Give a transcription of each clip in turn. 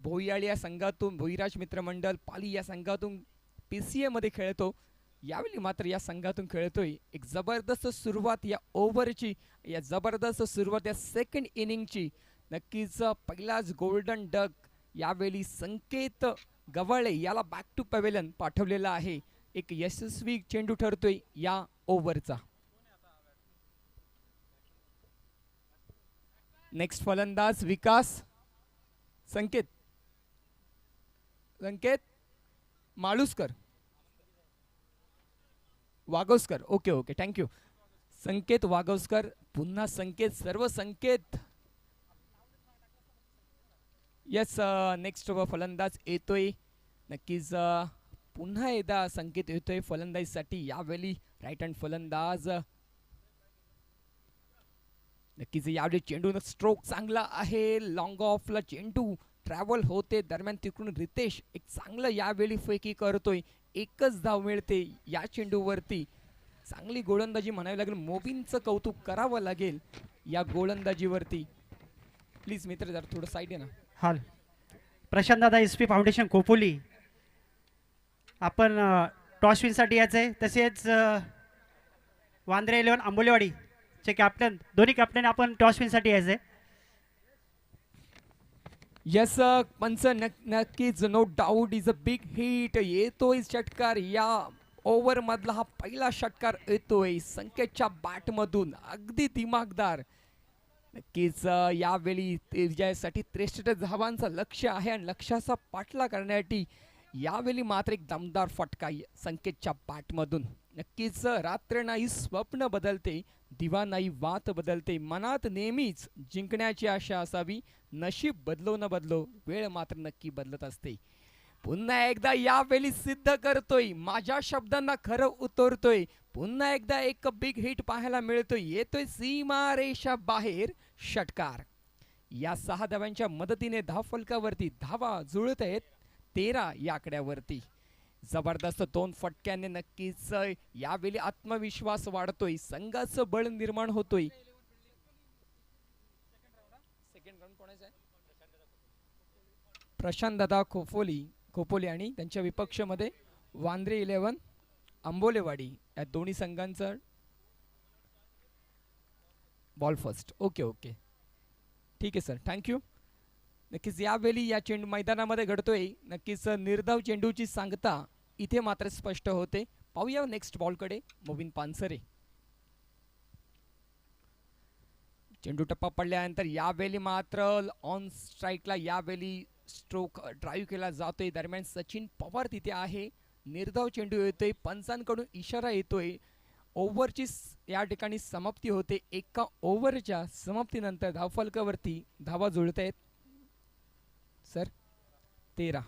भोईयाळ या संघातून भोईराज मित्रमंडळ पाली या संघातून पी सी एमध्ये खेळतो. यावेळी मात्र या संघातून खेळतोय. एक जबरदस्त सुरुवात या ओव्हरची या जबरदस्त सुरुवात या सेकंड इनिंगची नक्कीच पहिलाच गोल्डन डक यावेळी संकेत गवळे याला बॅक टू पॅवेलन पाठवलेला आहे. एक यशस्वी चेंडू ठरतोय या ओव्हरचा. नेक्स्ट फलंदाज Vikas. Sanket. Sanket Maluskar. Wagvaskar okay okay. Thank you Sanket Wagvaskar पुन्हा संकेत सर्व संकेत. येस नेक्स्ट uh, फलंदाज येतोय. नक्कीच uh, पुन्हा एकदा संकेत येतोय फलंदाजीसाठी. यावेळी राईट हँड फलंदाज. नक्कीच यावेळी चेंडू स्ट्रोक चांगला आहे. लॉंग ऑफला चेंडू. ट्रॅव्हल होते दरम्यान तिकडून रितेश एक चांगलं यावेळी फेकी करतोय एकच धाव मिळते या चेंडूवरती. चांगली गोलंदाजी म्हणावी लागेल मोबिनचं कौतुक करावं लागेल या गोलंदाजीवरती. प्लीज मित्र जरा थोडं साईड आहे ना. हॉल. प्रशांत दादा एस पी फाउंडेशन खोपोली आपण टॉस विनसाठी यायचं आहे तसेच वांद्रे इलेव्हन आंबोलेवाडी चे कॅप्टन दोन्ही कॅप्टन आपण टॉस विनसाठी यायचं आहे यस पंच नक्कीच no doubt is a big hit येतोय षटकार. या ओव्हर मधला हा पहिला षटकार येतोय संकेतच्या बॅट मधून अगदी दिमागदार. नक्कीच यावेळी विजयासाठी त्रेसष्ट धावांचं लक्ष आहे आणि लक्षाचा पाठला करण्यासाठी यावेळी मात्र एक दमदार फटका य- संकेतच्या बॅटमधून. नक्कीच रात्र नाही स्वप्न बदलते. दिवा नाही वात बदलते मनात नेहमीच जिंकण्याची आशा असावी. नशीब बदलो न बदलो वेळ मात्र नक्की बदलत असते. पुन्हा एकदा यावेळी सिद्ध करतोय माझ्या शब्दांना खरं उतरतोय. पुन्हा एकदा एक बिग हिट पाहायला मिळतोय येतोय सीमा रेषा बाहेर षटकार. या सहा धाव्यांच्या मदतीने धाव फलकावरती धावा जुळत आहेत तेरा या आकड्यावरती. जबरदस्त दोन फटक्याने नक्कीच यावेळी आत्मविश्वास वाढतोय संघाचं बळ निर्माण होतोय. प्रशांत दादा खोपोली खोपोली आणि त्यांच्या विपक्षमध्ये वांद्रे इलेव्हन आंबोलेवाडी या दोन्ही संघांचं बॉल फर्स्ट ओके ओके ठीक आहे सर थँक्यू नक्कीच यावेळी या चेंडू मैदानामध्ये घडतोय. नक्कीच निर्धाव चेंडूची सांगता इथे मात्र स्पष्ट होते. पाहूया नेक्स्ट बॉलकडे मोबिन पानसरे. चेंडू टप्पा पडल्यानंतर यावेळी मात्र ऑन स्ट्राईकला यावेळी स्ट्रोक ड्राईव्ह केला जातोय. दरम्यान सचिन पवार तिथे आहे. निर्धाव चेंडू येतोय. पंचांकडून इशारा येतोय. ओव्हरची या ठिकाणी समाप्ती होते. एका ओव्हरच्या समाप्तीनंतर धावफलकावरती धावा जुळत आहेत सर तेरा.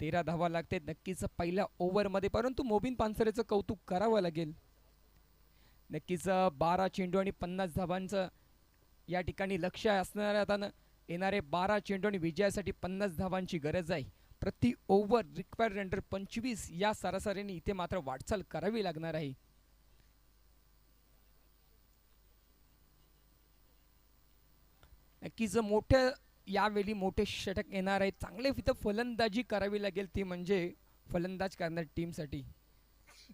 तेरा धावा लागते नक्कीच पहिल्या ओव्हरमध्ये परंतु मोबिन पानसरेचं कौतुक करावं लागेल. नक्कीच बारा चेंडू आणि पन्नास धावांचं या ठिकाणी लक्ष असणाऱ्या आता येणारे बारा चेंडू आणि विजयासाठी पन्नास धावांची गरज आहे. प्रति ओव्हर रिक्वायर्ड अंडर पंचवीस या सरासरीने इथे मात्र वाटचाल करावी लागणार आहे. नक्कीच मोठ्या यावेळी मोठे षटक येणार आहेत. चांगले इथं फलंदाजी करावी लागेल ती म्हणजे फलंदाज करणार टीमसाठी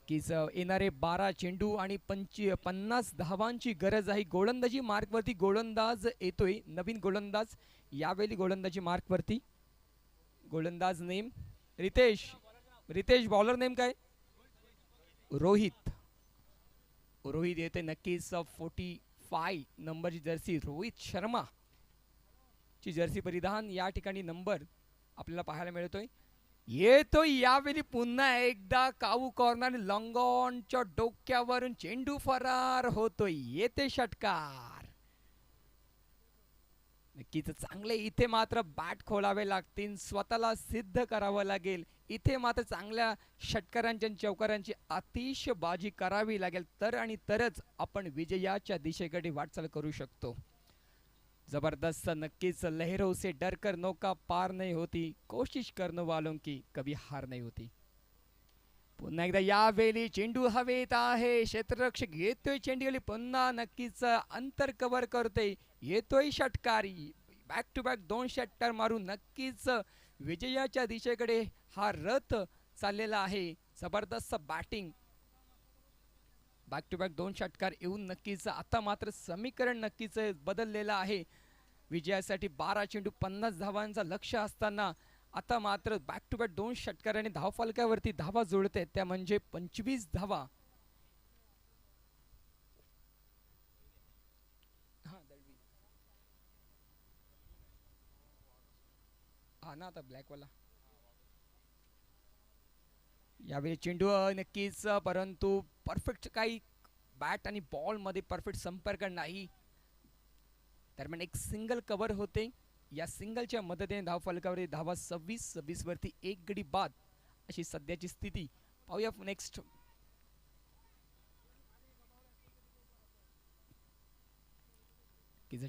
की येणारे बारा चेंडू आणि पंची पन्नास धावांची गरज आहे. गोलंदाजी मार्कवरती गोलंदाज येतोय. नवीन गोलंदाज यावेळी गोलंदाजी मार्कवरती. गोलंदाज name Ritesh. Ritesh bowler name काय? रोहित. रोहित येते नक्कीच. फोर्टी फाय नंबरची जर्सी रोहित शर्मा. ची जर्सी परिधान. या ठिकाणी नंबर आपल्याला पाहायला मिळतोय. येतोय यावेळी पुन्हा एकदा काऊ कॉर्नर. लॉंगॉनच्या डोक्यावरून चेंडू फरार होतोय. येते षटकार. नक्कीच चांगले. इथे मात्र बॅट खोलावे लागतील. स्वतःला सिद्ध करावं लागेल. इथे मात्र चांगल्या षटकारांच्या आणि चौकारांची अतिशय बाजी करावी लागेल. तर आणि तरच आपण विजयाच्या दिशेकडे वाटचाल करू शकतो. जबरदस्त नक्कीच लहरों से डर कर नौका पार नहीं होती कोशिश करने वालों की कभी हार नहीं होती। पुन्हा एकदा यावेळी चेंडू हवेत आहे क्षेत्ररक्षक येतोय चेंडूवेळी पुन्हा नक्कीच अंतर कव्हर करतोय येतोय षटकारी बॅक टू बॅक दोन षटकार मारून नक्कीच विजयाच्या दिशेकडे हा रथ चाललेला आहे जबरदस्त बॅटिंग बॅक टू बॅक दोन षटकार येऊन नक्कीच आता मात्र समीकरण नक्कीच बदललेलं आहे. विजयासाठी बारा चेंडू पन्नास धावांचा लक्ष असताना आता मात्र बॅक टू बॅक दोन षटकाराने धावफलकावरती धावा जुळते त्या म्हणजे पंचवीस धावा. हा हा ना आता ब्लॅक वाला. यावेळी चेंडू नक्कीच परंतु परफेक्ट काही बॅट आणि बॉलमध्ये परफेक्ट संपर्क नाही. दरम्यान एक सिंगल कव्हर होते. या सिंगलच्या मदतीने धाव फलकावरील धावा सव्वीस सव्वीस वरती एक गडी बाद. अशी सध्याची स्थिती. पाहूया नेक्स्ट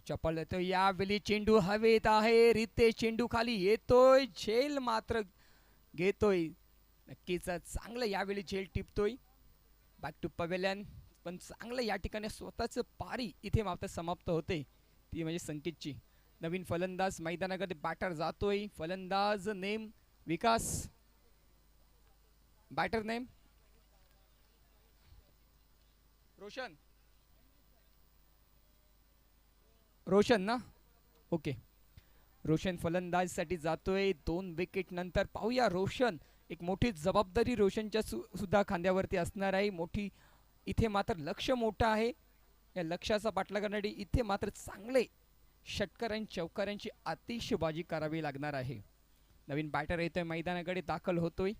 चपल येतो यावेळी चेंडू हवेत आहे. रितेश चेंडू खाली येतोय. झेल मात्र घेतोय. नक्कीच चांगलं यावेळी झेल टिपतोय. बॅक टू पवेलियन पण चांगलं या ठिकाणी स्वतःच पारी इथे मात्र समाप्त होते. ती म्हणजे संकेतची. नवीन फलंदाज मैदानाकडे बॅटर जातोय. फलंदाज name Vikas. Batter name? Roshan. Roshan ना? ओके रोशन फलंदाजसाठी जातोय. दोन विकेट नंतर पाहूया रोशन. एक मोठी जबाबदारी रोशनच्या सु सुद्धा खांद्यावरती असणार आहे. मोठी इथे मात्र लक्ष मोठं आहे. या लक्षाचा पाठला करण्यासाठी इथे मात्र चांगले षटकार आणि चौकारांची अतिशबाजी करावी लागणार आहे. नवीन बॅटर येतोय. मैदानाकडे दाखल होतोय.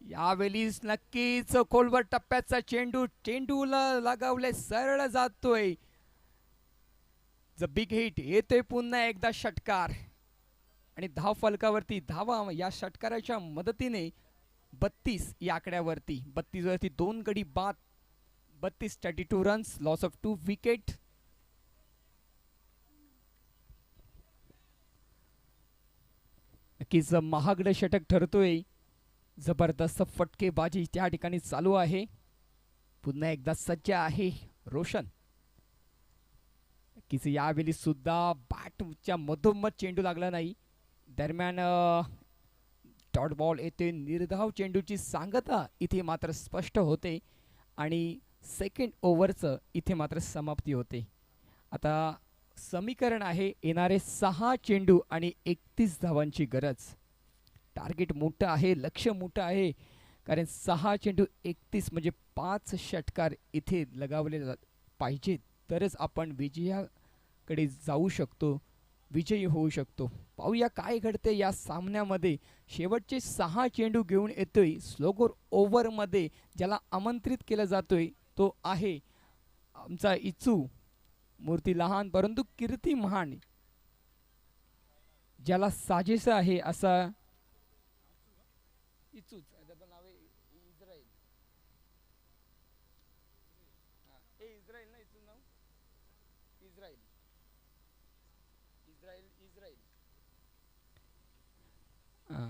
यावेळीच नक्कीच खोलवर टप्प्याचा चेंडू चेंडूला लगावले सरळ जातोय. द बिग हिट येतोय पुन्हा एकदा षटकार. आणि धाव फलकावरती धावा या षटकाराच्या मदतीने बत्तीस या आकड्यावरती. बत्तीस वरती दोन गडी बाद. बत्तीस thirty two runs loss of two wicket नक्कीच महागडं षटक ठरतोय जबरदस्त फटकेबाजी त्या ठिकाणी चालू आहे. पुन्हा एकदा सज्ज आहे रोशन. नक्कीच यावेळी सुद्धा बॅटच्या मधोमध चेंडू लागला नाही. दरम्यान डॉट बॉल येथे निर्धाव चेंडूची सांगता इथे मात्र स्पष्ट होते आणि सेकंड ओव्हरचं इथे मात्र समाप्ती होते. आता समीकरण आहे येणारे सहा चेंडू आणि एकतीस धावांची गरज. टार्गेट मोठं आहे लक्ष मोठं आहे कारण सहा चेंडू एकतीस म्हणजे पाच षटकार इथे लगावले जात पाहिजेत तरच आपण विजयाकडे जाऊ शकतो विजयी होऊ शकतो. पाहूया काय घडते या सामन्यामध्ये. शेवटचे सहा चेंडू घेऊन येतोय स्लोगोर ओव्हरमध्ये ज्याला आमंत्रित केलं जातोय तो आहे आमचा इचू. मूर्ती लहान परंतु कीर्ती महान ज्याला साजेसं आहे असा इचूच त्याचं नाव आहे इस्रायल हा, ए इस्रायल ना इचू नाव इस्रायल इस्रायल इस्रायल हा.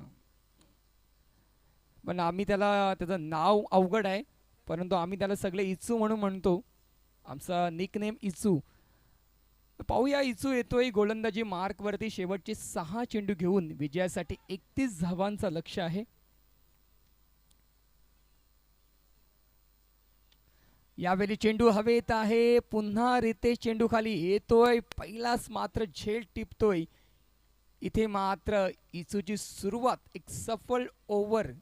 पण आम्ही त्याला त्याचं नाव अवघड आहे परंतु आम्ही त्याला सगळे इचू म्हणून म्हणतो. आमचा निकनेम इचू पाहूया इचू येतोय गोलंदाजी मार्कवरती शेवटचे सहा चेंडू घेऊन विजयासाठी एकतीस धावांचं लक्ष आहे. यावेळी चेंडू हवेत आहे पुन्हा रितेश चेंडू खाली येतोय पहिलाच मात्र झेल टिपतोय. इथे मात्र इचूची सुरुवात एक सफल ओव्हर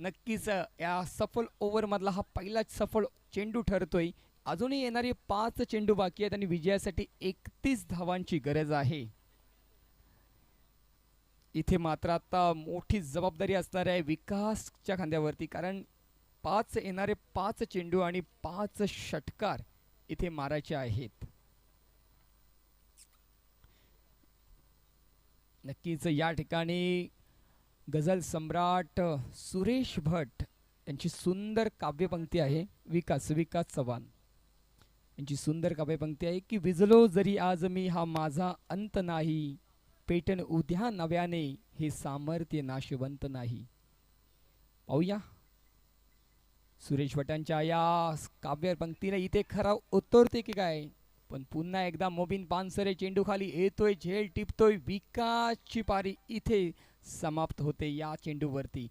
नक्कीच या सफल ओव्हरमधला हा पहिलाच सफल चेंडू ठरतोय. अजूनही येणारे पाच चेंडू बाकी आहेत आणि विजयासाठी एकतीस धावांची गरज आहे. इथे मात्र आता मोठी जबाबदारी असणार आहे विकासच्या खांद्यावरती कारण पाच येणारे पाच चेंडू आणि पाच षटकार इथे मारायचे आहेत. नक्कीच या ठिकाणी गझल सम्राट सुरेश भट यांची सुंदर काव्यपंक्ती आहे विकास विकास चव्हाण. यांची सुंदर काव्यपंक्ती आहे की विजलो जरी आज मी हा माझा अंत नाही. पेटन उद्या नव्याने हे सामर्थ्य नाशवंत नाही. पाहूया. सुरेश भटांच्या या काव्य पंक्तीने इथे खरा उतरते की काय? पण पुन्हा एकदा मोबिन पानसरे चेंडू खाली येतोय झेल टिपतोय विकासची पारी इथे समाप्त होते या चेंडूवरती.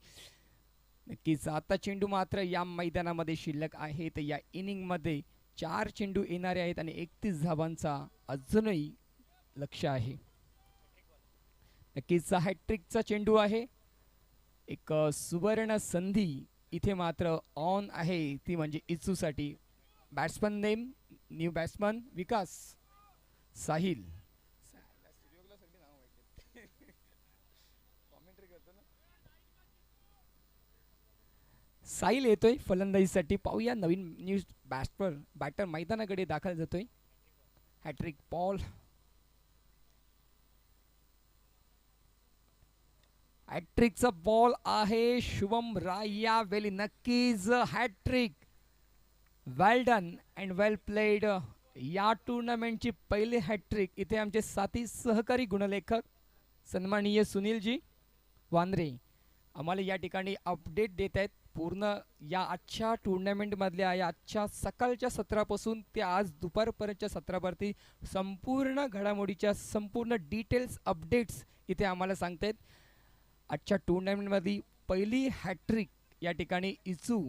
नक्कीच आता चेंडू मात्र या मैदानामध्ये शिल्लक आहेत. या इनिंगमध्ये चार चेंडू येणारे आहेत आणि एकतीस धावांचा अजूनही लक्ष आहे. नक्कीच हॅट्रिकचा चेंडू आहे. एक सुवर्ण संधी इथे मात्र ऑन आहे. ती म्हणजे इचूसाठी batsman name new batsman Vikas Sahil. Sahil येतोय. फलंदाजीसाठी पाहूया. नवीन न्यूज बॅट्सपर बॅटर मैदानाकडे दाखल जातोय. हॅट्रिक बॉल हॅट्रिकचा बॉल आहे. शुभम राय यावेळी नक्कीच hattrick well done and well played या टुर्नामेंटची पहिली हॅट्रिक इथे आमचे साथी सहकारी गुणलेखक सन्माननीय सुनीलजी वांद्रे आम्हाला या ठिकाणी अपडेट देत आहेत पूर्ण या आजच्या टुर्नामेंटमधल्या या आजच्या सकाळच्या सत्रापासून ते आज दुपारपर्यंतच्या सत्रावरती संपूर्ण घडामोडीच्या संपूर्ण डिटेल्स अपडेट्स इथे आम्हाला सांगतायत. आजच्या टुर्नामेंटमध्ये पहिली हॅट्रिक या ठिकाणी इचू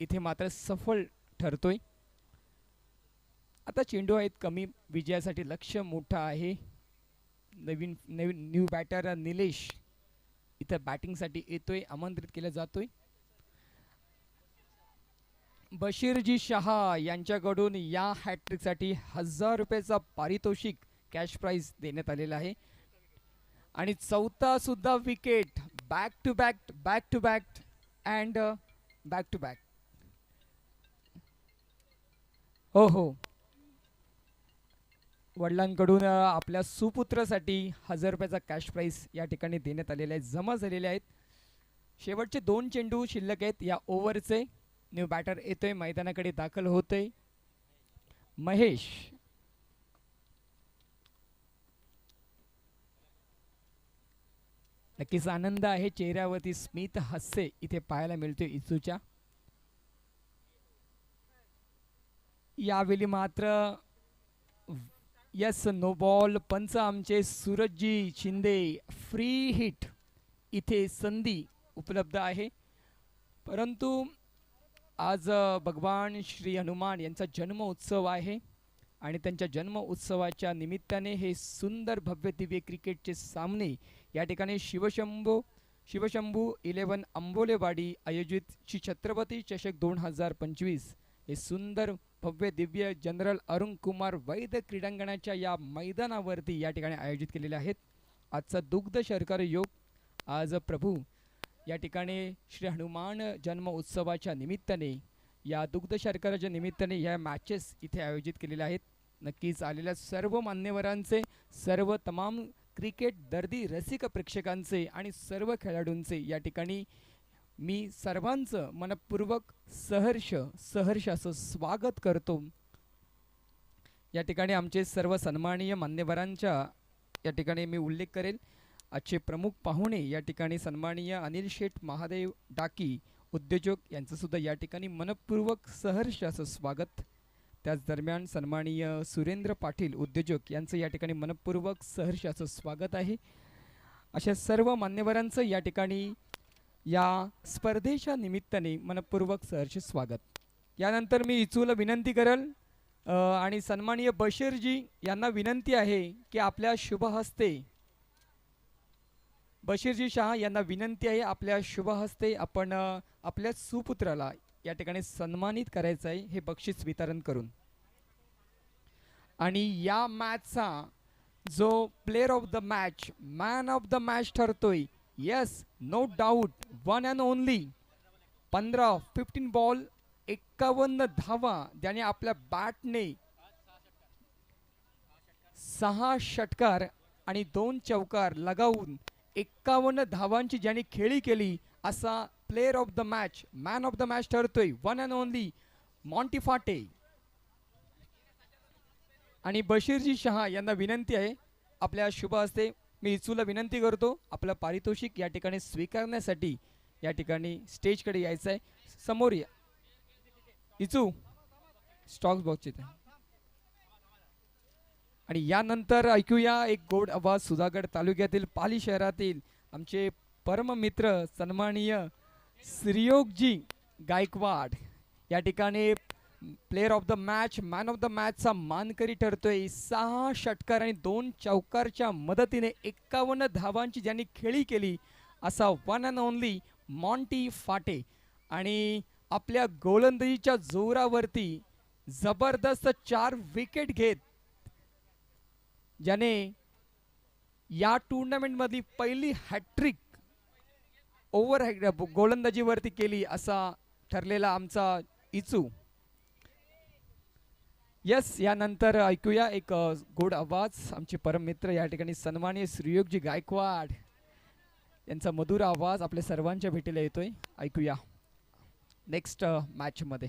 इथे मात्र सफल ठरतोय. आता चेंडू आहेत कमी विजयासाठी लक्ष मोठं आहे. नवीन नवीन न्यू बॅटर निलेश इथं बॅटिंगसाठी येतोय आमंत्रित केला जातोय. बशीरजी शहा यांच्याकडून या हॅट्रिकसाठी हजार रुपयाचा पारितोषिक कॅश प्राइज देण्यात आलेला आहे. आणि चौथा सुद्धा wicket back to back back to back and back to back हो हो. वडिलांकडून uh, आपल्या सुपुत्रासाठी हजार रुपयाचा कॅश प्राईज या ठिकाणी देण्यात आलेला आहे. जमा झालेले आहेत. शेवटचे दोन चेंडू शिल्लक आहेत या ओव्हरचे न्यू बॅटर येतोय मैदानाकडे दाखल होतोय. महेश. नक्कीच आनंद आहे चेहऱ्यावरती. स्मित हास्य इथे पाहायला मिळतोय इसूच्या यावेळी मात्र यस नो बॉल पंच आमचे सूरजजी शिंदे फ्री हिट इथे संधी उपलब्ध आहे. परंतु आज भगवान श्री हनुमान यांचा जन्म उत्सव आहे आणि त्यांच्या जन्म उत्सवाच्या निमित्ताने हे सुंदर भव्य दिव्य क्रिकेटचे सामने या ठिकाणी शिवशंभू शिवशंभू इलेवन अंबोलेवाडी आयोजित श्री छत्रपती चषक दोन हजार पंचवीस हे सुंदर भव्य दिव्य जनरल अरुण कुमार वैद्य क्रीडांगणाच्या या मैदानावरती या ठिकाणी आयोजित केलेले आहेत. आजचा दुग्ध शर्कर योग आज प्रभू या ठिकाणी श्री हनुमान जन्म उत्सवाच्या निमित्ताने या दुग्ध शर्कराच्या निमित्ताने या मॅचेस इथे आयोजित केलेल्या आहेत. नक्कीच आलेल्या सर्व मान्यवरांचे सर्व तमाम क्रिकेट दर्दी रसिक प्रेक्षकांचे आणि सर्व खेळाडूंचे या ठिकाणी मी सर्वांचं मनपूर्वक सहर्ष सहर्ष असं स्वागत करतो. या ठिकाणी आमचे सर्व सन्माननीय मान्यवरांच्या या ठिकाणी मी उल्लेख करेल. आजचे प्रमुख पाहुणे या ठिकाणी सन्माननीय अनिल शेठ महादेव डाकी उद्योजक यांचं सुद्धा या ठिकाणी मनपूर्वक सहर्ष असं स्वागत. त्याच दरम्यान सन्माननीय सुरेंद्र पाटील उद्योजक यांचं या ठिकाणी मनपूर्वक सहर्ष असं स्वागत आहे. अशा सर्व मान्यवरांचं या ठिकाणी या स्पर्धेच्या निमित्ताने मनपूर्वक सहर्ष स्वागत. यानंतर मी इचूला विनंती करेल आणि सन्माननीय बशीरजी यांना विनंती आहे की आपल्या शुभहस्ते बशीरजी शहा यांना विनंती आहे आपल्या शुभहस्ते आपण आपल्या सुपुत्राला या ठिकाणी सन्मानित करायचं आहे हे बक्षीस वितरण करून. आणि या मॅचचा जो player of the match man of the match ठरतोय yes no doubt one and only पंधरा फिफ्टीन बॉल एक्कावन्न धावा ज्याने आपल्या बॅटने सहा षटकार आणि दोन चौकार लगावून एक्कावन्न धावांची ज्यांनी खेळी केली असा player of the match man of the match ठरतोय. One and only Monty Phate आणि बशीरजी शहा यांना विनंती आहे आपल्या शुभ हस्ते मी इचूला विनंती करतो आपलं पारितोषिक या ठिकाणी स्वीकारण्यासाठी या ठिकाणी स्टेजकडे यायचं आहे समोर या. इचू स्टॉक्स बॉक्सचे ते आणि यानंतर ऐकूया एक गोड आवाज सुधागड तालुक्यातील पाली शहरातील आमचे परममित्र सन्माननीय श्रीयोगजी गायकवाड. या ठिकाणी player of the match man of the मॅचचा मानकरी ठरतोय. सहा षटकार आणि दोन चौकारच्या मदतीने एक्कावन्न धावांची ज्यांनी खेळी केली असा one and only Monty Phate. आणि आपल्या गोलंदाजीच्या जोरावरती जबरदस्त चार विकेट घेत ज्याने या टुर्नामेंटमधली पहिली हॅट्रिक ओव्हर गोलंदाजीवरती केली असा ठरलेला आमचा इचू. यस यानंतर ऐकूया एक गोड आवाज. आमचे परम मित्र या ठिकाणी सन्माननीय श्रीयोगजी गायकवाड यांचा मधुर आवाज आपल्या सर्वांच्या भेटीला येतोय. ऐकूया. नेक्स्ट मॅचमध्ये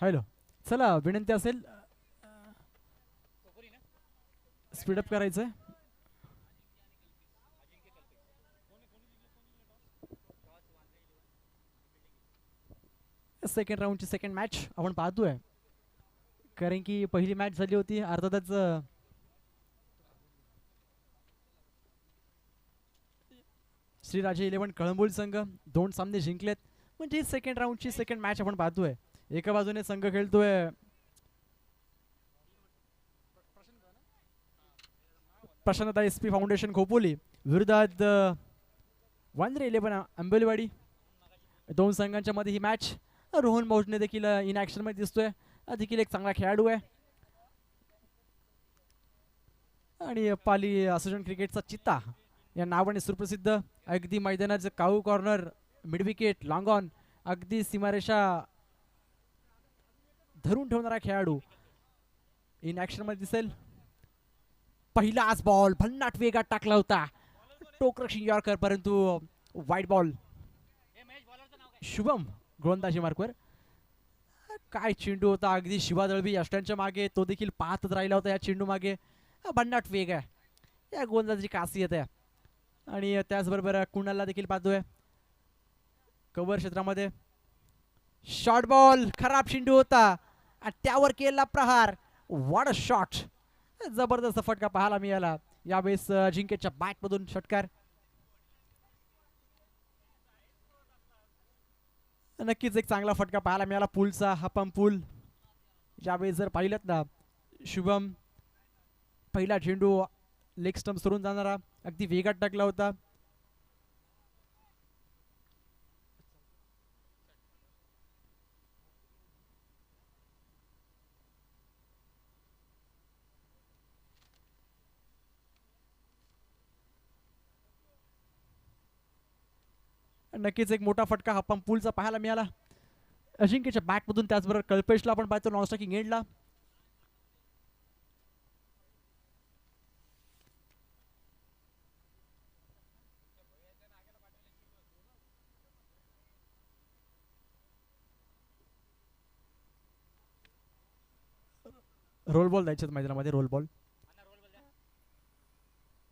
हॅलो चला विनंती असेल स्पीडअप करायचं सेकंड राऊंडची सेकंड मॅच आपण पाहतोय. कारण की पहिली मॅच झाली होती अर्थातच श्री श्रीराजे इलेव्हन कळंबोली संघ दोन सामने जिंकलेत. म्हणजे सेकंड राऊंडची सेकंड मॅच आपण पाहतोय. एका बाजूने संघ खेळतोय. प्रशांतता एस पी फाउंडेशन खोपोली विरोधात वांद्रे इलेव्हन आंबेलवाडी. दोन संघांच्या मध्ये ही मॅच रोहन मौजने देखील इन ॲक्शनमध्ये दिसतोय. देखील एक चांगला खेळाडू आहे. आणि पाली असोसिएशन क्रिकेटचा चित्ता या नावाने सुप्रसिद्ध. अगदी मैदानाचं cow corner midwicket long on अगदी सीमारेषा धरून ठेवणारा खेळाडू इन ॲक्शनमध्ये दिसेल. पहिलाच बॉल भन्नाट वेगात टाकला होता. टोकरक्षी यॉर्कर परंतु वाईट बॉल शुभम गोलंदाजी मार्कवर. काय चेंडू होता अगदी शिवा दळवी अष्टांच्या मागे तो देखील पाहतच राहिला होता या चेंडू मागे. भन्नाट वेग आहे. या गोलंदाजी खासियत आहे. आणि त्याचबरोबर कुणाला देखील पाहतोय? कव्हर क्षेत्रामध्ये. शॉर्ट बॉल खराब चेंडू होता. आणि त्यावर केला प्रहार. वॉड अ शॉट जबरदस्त फटका पाहायला मिळाला. यावेळेस जिंकेच्या बॅटमधून षटकार. नक्कीच एक चांगला फटका पाहायला मिळाला. पूलचा हा पण पूल. यावेळेस जर पाहिलं ना शुभम पहिला झेंडू लेग स्टंप सोडून जाणारा अगदी वेगात टाकला होता. नक्कीच एक मोठा फटका हा पूलचा पाहायला मिळाला. अजिंक्यच्या बॅटमधून त्याचबरोबर कल्पेशला आपण पाहतो नॉन स्ट्रायकिंग एंडला. रोल बॉल द्यायचे मैदानामध्ये रोल बॉल.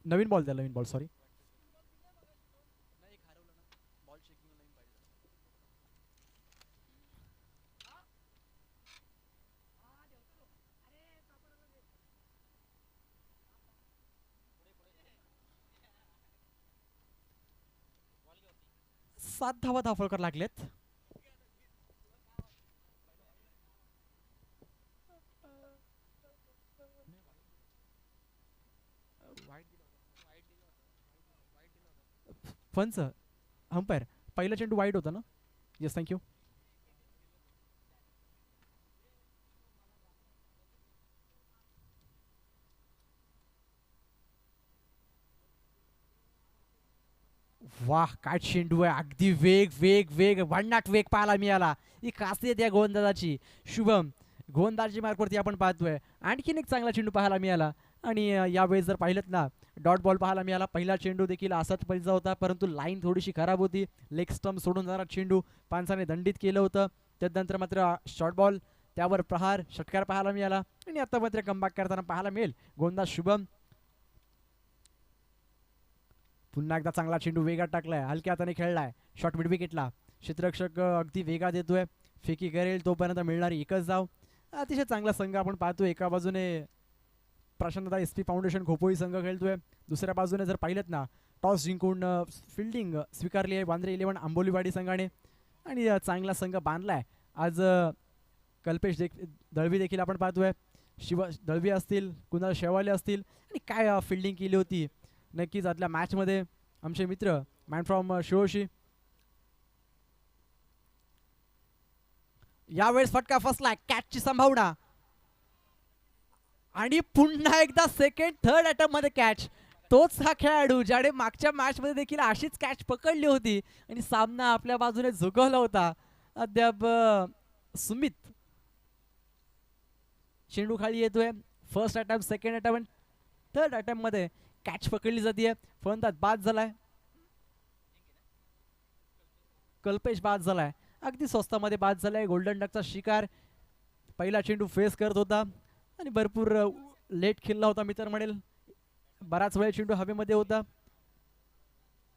नवीन बॉल द्या नवीन बॉल सॉरी सात धावा धावफळकर लागलेत. फनच अंपायर पहिला चेंडू वाईट होता ना? येस थँक्यू वाह काय चेंडू आहे अगदी वेग वेग वेग भन्नाट वेग पाहायला मिळाला ही खासियत या गोलंदाजाची शुभम गोंदाजी मार्कवरती आपण पाहतोय. आणखीन एक चांगला चेंडू पाहायला मिळाला आणि यावेळेस जर पाहिलं ना डॉट बॉल पाहायला मिळाला पहिला चेंडू देखील असाच पैसा होता परंतु लाईन थोडीशी खराब होती. लेग स्टम्प सोडून जाणारा चेंडू पानसाने दंडित केलं होतं. त्यानंतर मात्र शॉर्ट बॉल त्यावर प्रहार षटकार पाहायला मिळाला आणि आता मात्र कमबॅक करताना पाहायला मिळेल. गोंदाज शुभम पुन्हा एकदा चांगला चेंडू वेगात टाकलाय. हलक्या हाताने खेळलाय. शॉर्ट मिड विकेटला क्षेत्ररक्षक अगदी वेगात येतोय. फेकी करेल तोपर्यंत मिळणारी एकच धाव. अतिशय चांगला संघ आपण पाहतो एका बाजूने Prashantda S P foundation Khopoli संघ खेळतोय. दुसऱ्या बाजूने जर पाहिलं ना टॉस जिंकून फिल्डिंग स्वीकारली आहे वांद्रे इलेव्हन आंबोलीवाडी संघाने. आणि चांगला संघ बांधलाय. आज कल्पेश देख दळवी देखील आपण पाहतोय. शिव दळवी असतील कुणाल शेवाले असतील. आणि काय फिल्डिंग केली होती. नक्कीच आतल्या मॅचमध्ये आमचे मित्र मॅन फ्रॉम शिवशी यावेळेस फटका फसलाय कॅचची संभावना. आणि पुन्हा एकदा सेकंड थर्ड अटेम्प्टमध्ये कॅच तोच हा खेळाडू ज्याने मागच्या मॅच मध्ये देखील अशीच कॅच पकडली होती आणि सामना आपल्या बाजूने झुकवला होता. अद्याप सुमित. चेंडू खाली येतोय. First attempt second attempt third अटेम्प्टमध्ये catch पकडली जाते. फलंदाज बाद झालाय. कल्पेश बाद झालाय. अगदी स्वस्तामध्ये बाद झालाय. गोल्डन डकचा शिकार पहिला चेंडू फेस करत होता. आणि भरपूर लेट खेळला होता मी तर म्हणेल. बराच वेळ चेंडू हवेमध्ये होता.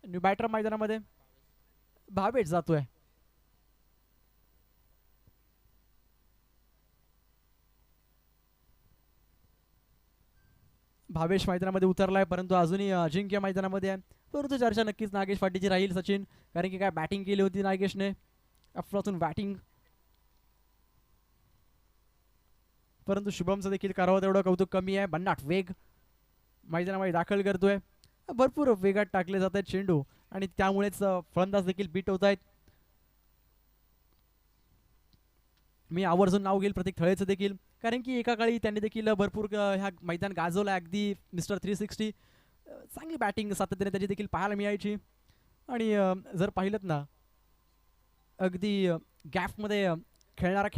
न्यू बॅटर मैदानामध्ये. भावेश जातोय. भावेश मैदानामध्ये उतरलाय परंतु अजूनही अजिंक्य मैदानामध्ये आहे. परंतु चर्चा नक्कीच नागेश पाटीची राहील सचिन. कारण की काय बॅटिंग केली होती नागेशने. अफलातून बॅटिंग परंतु शुभमचं देखील करावं तेवढं कौतुक कमी आहे. भन्नाट वेग मैदानामध्ये दाखल करतोय. भरपूर वेगात टाकले जात आहेत चेंडू आणि त्यामुळेच फलंदाज देखील बीट होत आहेत. मी आवर्जून नाव घेईल प्रतीक थळेचं देखील. कारण की एका काळी त्यांनी देखील भरपूर ह्या मैदान गाजवलं. अगदी मिस्टर थ्री सिक्स्टी चांगली बॅटिंग सातत्याने त्याची देखील पाहायला मिळायची. आणि जर पाहिलं ना अगदी गॅफमध्ये खेळणारा खेळ